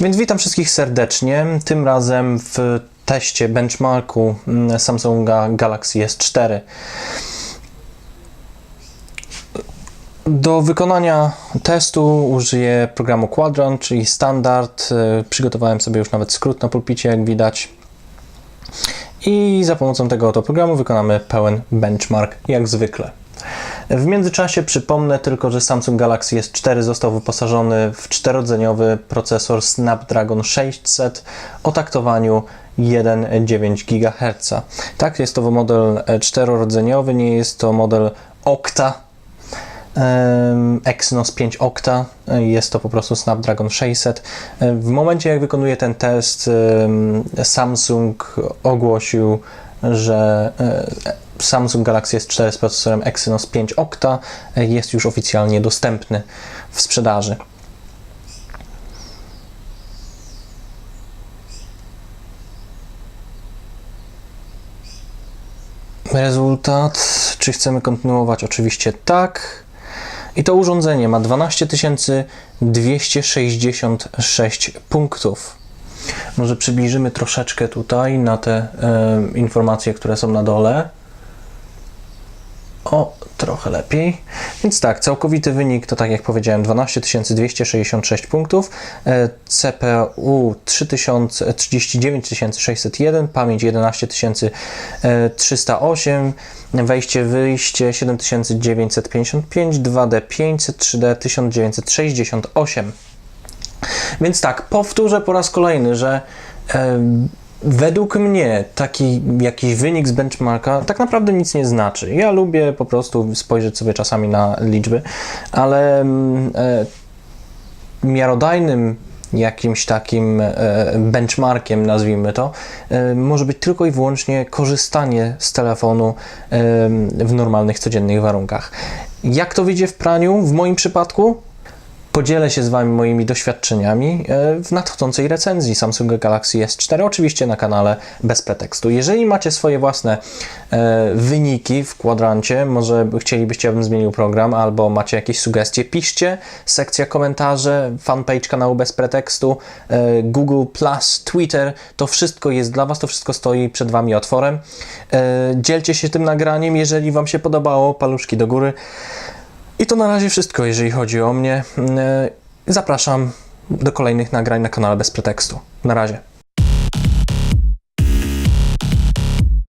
Więc witam wszystkich serdecznie. Tym razem w teście benchmarku mm, Samsunga Galaxy S4. Do wykonania testu użyję programu Quadrant, czyli standard. Y, Przygotowałem sobie już nawet skrót na pulpicie, jak widać. I za pomocą tego oto programu wykonamy pełen benchmark, jak zwykle. W międzyczasie przypomnę tylko, że Samsung Galaxy S4 został wyposażony w czterodzeniowy procesor Snapdragon 600 o taktowaniu 1,9 GHz. Tak, jest to model e, czterorodzeniowy, nie jest to model Octa, Exynos 5 Octa, e, jest to po prostu Snapdragon 600. E, W momencie jak wykonuję ten test, Samsung ogłosił, że Samsung Galaxy S4 z procesorem Exynos 5 Octa e, jest już oficjalnie dostępny w sprzedaży. Rezultat, czy chcemy kontynuować? Oczywiście tak. I to urządzenie ma 12 266 punktów. Może przybliżymy troszeczkę tutaj na te e, informacje, które są na dole. O, trochę lepiej. Więc tak, całkowity wynik to tak jak powiedziałem 12 266 punktów, e, CPU 3000, 39 601, pamięć 11 308, wejście, wyjście 7955, 2D 500, 3D 1968. Więc tak, powtórzę po raz kolejny, że e, według mnie taki jakiś wynik z benchmarka tak naprawdę nic nie znaczy. Ja lubię po prostu spojrzeć sobie czasami na liczby, ale mm, e, miarodajnym jakimś takim e, benchmarkiem, nazwijmy to, e, może być tylko i wyłącznie korzystanie z telefonu e, w normalnych, codziennych warunkach. Jak to wyjdzie w praniu? W moim przypadku Podzielę się z Wami moimi doświadczeniami e, w nadchodzącej recenzji Samsung Galaxy S4, oczywiście na kanale bez pretekstu. Jeżeli macie swoje własne e, wyniki w kwadrancie, może chcielibyście, abym zmienił program, albo macie jakieś sugestie, piszcie, sekcja komentarzy, fanpage kanału bez pretekstu, e, Google+, Twitter, to wszystko jest dla Was, to wszystko stoi przed Wami otworem. Dzielcie się tym nagraniem, jeżeli Wam się podobało, paluszki do góry. I to na razie wszystko, jeżeli chodzi o mnie. Yy, Zapraszam do kolejnych nagrań na kanale bez pretekstu. Na razie.